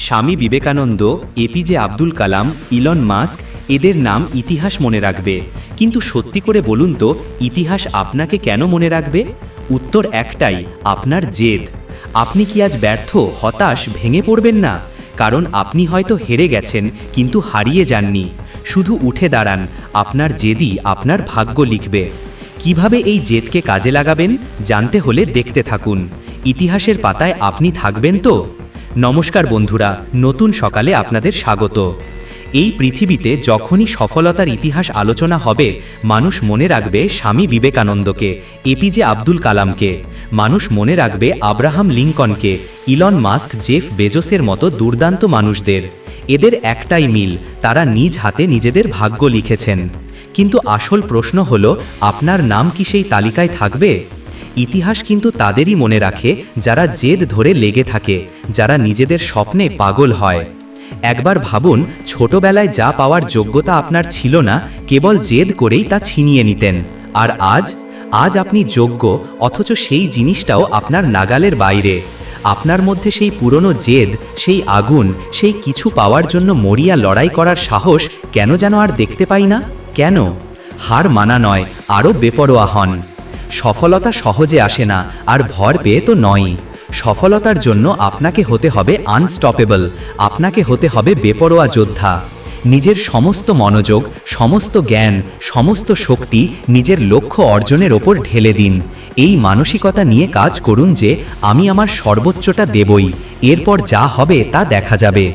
স্বামী Vivekananda APJ Abdul Kalam, Elon Musk, এদের নাম ইতিহাস মনে রাখবে। কিন্তু সত্যি করে বলুন তো, ইতিহাস আপনাকে কেন মনে রাখবে? উত্তর একটাই, আপনার জেদ। আপনি কি আজ ব্যর্থ, হতাশ, ভেঙে পড়বেন না? কারণ আপনি হয়তো হেরে গেছেন, কিন্তু হারিয়ে যাননি। শুধু উঠে দাঁড়ান, আপনার জেদই আপনার ভাগ্য লিখবে। কীভাবে এই জেদকে কাজে লাগাবেন? জানতে হলে দেখতে থাকুন। ইতিহাসের পাতায় আপনি থাকবেন তো? নমস্কার বন্ধুরা, নতুন সকালে আপনাদের স্বাগত। এই পৃথিবীতে যখনই সফলতার ইতিহাস আলোচনা হবে, মানুষ মনে রাখবে স্বামী বিবেকানন্দকে এপিজে আব্দুল কালামকে। মানুষ মনে রাখবে আব্রাহাম লিঙ্কনকে, ইলন মাস্ক, জেফ বেজোসের মতো দুর্দান্ত মানুষদের। এদের একটাই মিল, তারা নিজ হাতে নিজেদের ভাগ্য লিখেছেন। কিন্তু আসল প্রশ্ন হল, আপনার নাম কি সেই তালিকায় থাকবে? ইতিহাস কিন্তু তাদেরই মনে রাখে, যারা জেদ ধরে লেগে থাকে, যারা নিজেদের স্বপ্নে পাগল হয়। একবার ভাবুন, ছোটবেলায় যা পাওয়ার যোগ্যতা আপনার ছিল না, কেবল জেদ করেই তা ছিনিয়ে নিতেন। আর আজ? আজ আপনি যোগ্য, অথচ সেই জিনিসটাও আপনার নাগালের বাইরে। আপনার মধ্যে সেই পুরনো জেদ, সেই আগুন, সেই কিছু পাওয়ার জন্য মরিয়া লড়াই করার সাহস কেন যেন আর দেখতে পাই না? কেন? হার মানা নয়, আরও বেপরোয়া হন। সফলতা সহজে আসে না, আর ভর পেয়ে তো নয়ই সফলতার জন্য আপনাকে হতে হবে আনস্টপেবল আপনাকে হতে হবে বেপরোয়া যোদ্ধা। নিজের সমস্ত মনোযোগ, সমস্ত জ্ঞান, সমস্ত শক্তি নিজের লক্ষ্য অর্জনের ওপর ঢেলে দিন। এই মানসিকতা নিয়ে কাজ করুন যে, আমি আমার সর্বোচ্চটা দেবই, এরপর যা হবে তা দেখা যাবে।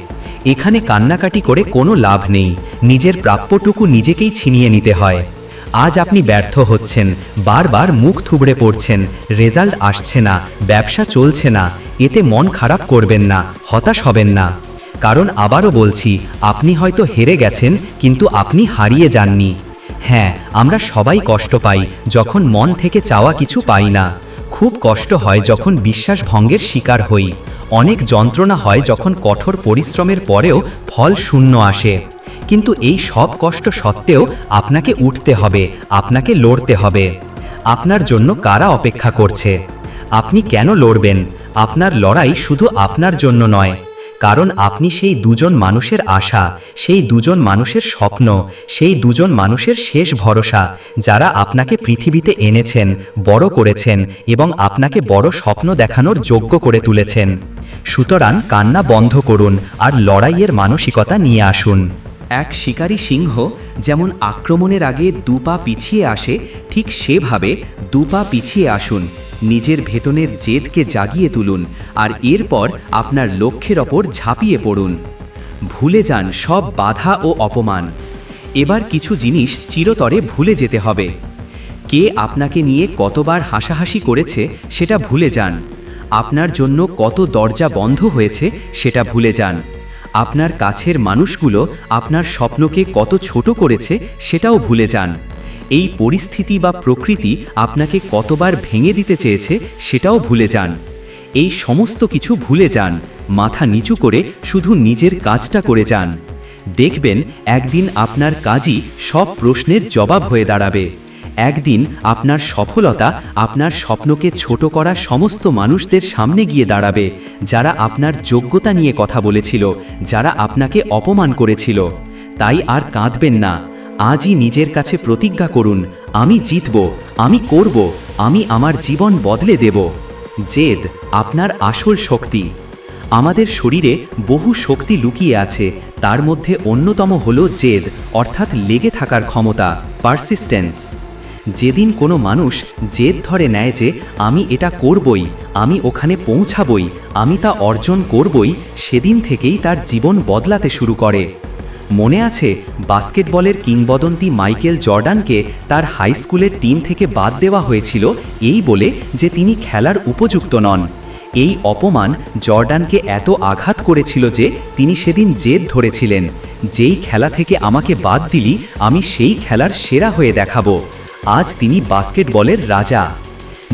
এখানে কান্নাকাটি করে কোনো লাভ নেই, নিজের প্রাপ্যটুকু নিজেকেই ছিনিয়ে নিতে হয়। আজ আপনি ব্যর্থ হচ্ছেন, বারবার মুখ থুবড়ে পড়ছেন, রেজাল্ট আসছে না, ব্যবসা চলছে না, এতে মন খারাপ করবেন না, হতাশ হবেন না। কারণ আবারও বলছি, আপনি হয়তো হেরে গেছেন, কিন্তু আপনি হারিয়ে যাননি। হ্যাঁ আমরা সবাই কষ্ট পাই, যখন মন থেকে চাওয়া কিছু পাই না। খুব কষ্ট হয় যখন বিশ্বাস ভঙ্গের শিকার হই। অনেক যন্ত্রণা হয় যখন কঠোর পরিশ্রমের পরেও ফল শূন্য আসে। কিন্তু এই সব কষ্ট সত্ত্বেও আপনাকে উঠতে হবে, আপনাকে লড়তে হবে। আপনার জন্য কারা অপেক্ষা করছে? আপনি কেন লড়বেন? আপনার লড়াই শুধু আপনার জন্য নয়, কারণ আপনি সেই দুজন মানুষের আশা, সেই দুজন মানুষের স্বপ্ন, সেই দুজন মানুষের শেষ ভরসা, যারা আপনাকে পৃথিবীতে এনেছেন, বড় করেছেন এবং আপনাকে বড় স্বপ্ন দেখানোর যোগ্য করে তুলেছেন। সুতরাং কান্না বন্ধ করুন আর লড়াইয়ের মানসিকতা নিয়ে আসুন। এক শিকারী সিংহ যেমন আক্রমণের আগে দুপা পিছিয়ে আসে, ঠিক সেভাবে দুপা পিছিয়ে আসুন, নিজের ভেতনের জেদকে জাগিয়ে তুলুন আর এরপর আপনার লক্ষ্যের ওপর ঝাঁপিয়ে পড়ুন। ভুলে যান সব বাধা ও অপমান। এবার কিছু জিনিস চিরতরে ভুলে যেতে হবে। কে আপনাকে নিয়ে কতবার হাসাহাসি করেছে সেটা ভুলে যান। আপনার জন্য কত দরজা বন্ধ হয়েছে সেটা ভুলে যান। আপনার কাছের মানুষগুলো আপনার স্বপ্নকে কত ছোট করেছে সেটাও ভুলে যান। এই পরিস্থিতি বা প্রকৃতি আপনাকে কতবার ভেঙে দিতে চেয়েছে সেটাও ভুলে যান। এই সমস্ত কিছু ভুলে যান, মাথা নিচু করে শুধু নিজের কাজটা করে যান। দেখবেন একদিন আপনার কাজই সব প্রশ্নের জবাব হয়ে দাঁড়াবে। একদিন আপনার সফলতা আপনার স্বপ্নকে ছোট করা সমস্ত মানুষদের সামনে গিয়ে দাঁড়াবে, যারা আপনার যোগ্যতা নিয়ে কথা বলেছিল, যারা আপনাকে অপমান করেছিল। তাই আর কাঁদবেন না। আজই নিজের কাছে প্রতিজ্ঞা করুন, আমি জিতব, আমি করব, আমি আমার জীবন বদলে দেব। জেদ আপনার আসল শক্তি। আমাদের শরীরে বহু শক্তি লুকিয়ে আছে, তার মধ্যে অন্যতম হল জেদ, অর্থাৎ লেগে থাকার ক্ষমতা পারসিস্টেন্স যেদিন কোনো মানুষ জেদ ধরে নেয় যে আমি এটা করবই, আমি ওখানে পৌঁছাবই, আমি তা অর্জন করবই, সেদিন থেকেই তার জীবন বদলাতে শুরু করে। মনে আছে, বাস্কেটবলের কিংবদন্তি মাইকেল জর্ডানকে তার হাই স্কুলের টিম থেকে বাদ দেওয়া হয়েছিল এই বলে যে তিনি খেলার উপযুক্ত নন। এই অপমান জর্ডানকে এত আঘাত করেছিল যে তিনি সেদিন জেদ ধরেছিলেন। যেই খেলা থেকে আমাকে বাদ দিলি, আমি সেই খেলার সেরা হয়ে দেখাবো। আজ তিনি বাস্কেটবলের রাজা।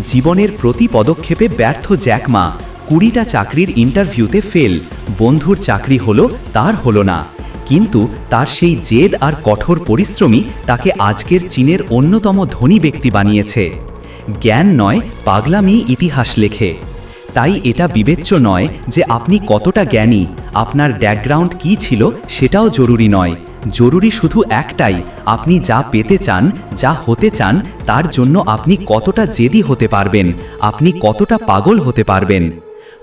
জীবনের প্রতি পদক্ষেপে ব্যর্থ জ্যাকমা কুড়িটা চাকরির ইন্টারভিউতে ফেল। বন্ধুর চাকরি হলো, তার হলো না। কিন্তু তার সেই জেদ আর কঠোর পরিশ্রমী তাকে আজকের চীনের অন্যতম ধনী ব্যক্তি বানিয়েছে। জ্ঞান নয়, পাগলামি ইতিহাস লেখে। তাই এটা বিবেচ্য নয় যে আপনি কতটা জ্ঞানী, আপনার ব্যাকগ্রাউন্ড কী ছিল সেটাও জরুরি নয়। জরুরি শুধু একটাই, আপনি যা পেতে চান, যা হতে চান, তার জন্য আপনি কতটা জেদি হতে পারবেন, আপনি কতটা পাগল হতে পারবেন।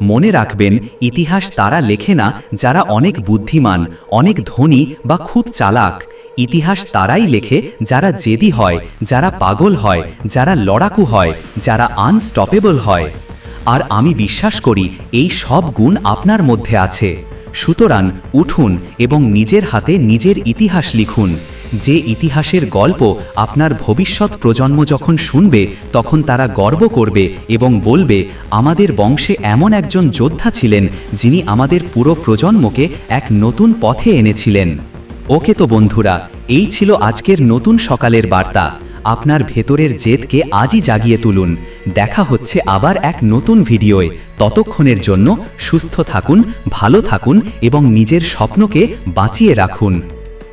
মনে রাখবেন, ইতিহাস তারা লেখে না যারা অনেক বুদ্ধিমান, অনেক ধনী বা খুব চালাক। ইতিহাস তারাই লেখে যারা জেদি হয়, যারা পাগল হয়, যারা লড়াকু হয়, যারা আনস্টপেবল হয়। আর আমি বিশ্বাস করি, এই সব গুণ আপনার মধ্যে আছে। সুতরাং উঠুন এবং নিজের হাতে নিজের ইতিহাস লিখুন। যে ইতিহাসের গল্প আপনার ভবিষ্যৎ প্রজন্ম যখন শুনবে, তখন তারা গর্ব করবে এবং বলবে, আমাদের বংশে এমন একজন যোদ্ধা ছিলেন যিনি আমাদের পুরো প্রজন্মকে এক নতুন পথে এনেছিলেন। ওকে তো বন্ধুরা, এই ছিল আজকের নতুন সকালের বার্তা। আপনার ভেতরের জেদকে আজই জাগিয়ে তুলুন। দেখা হচ্ছে আবার এক নতুন ভিডিওয়ে। ততক্ষণের জন্য সুস্থ থাকুন, ভালো থাকুন এবং নিজের স্বপ্নকে বাঁচিয়ে রাখুন।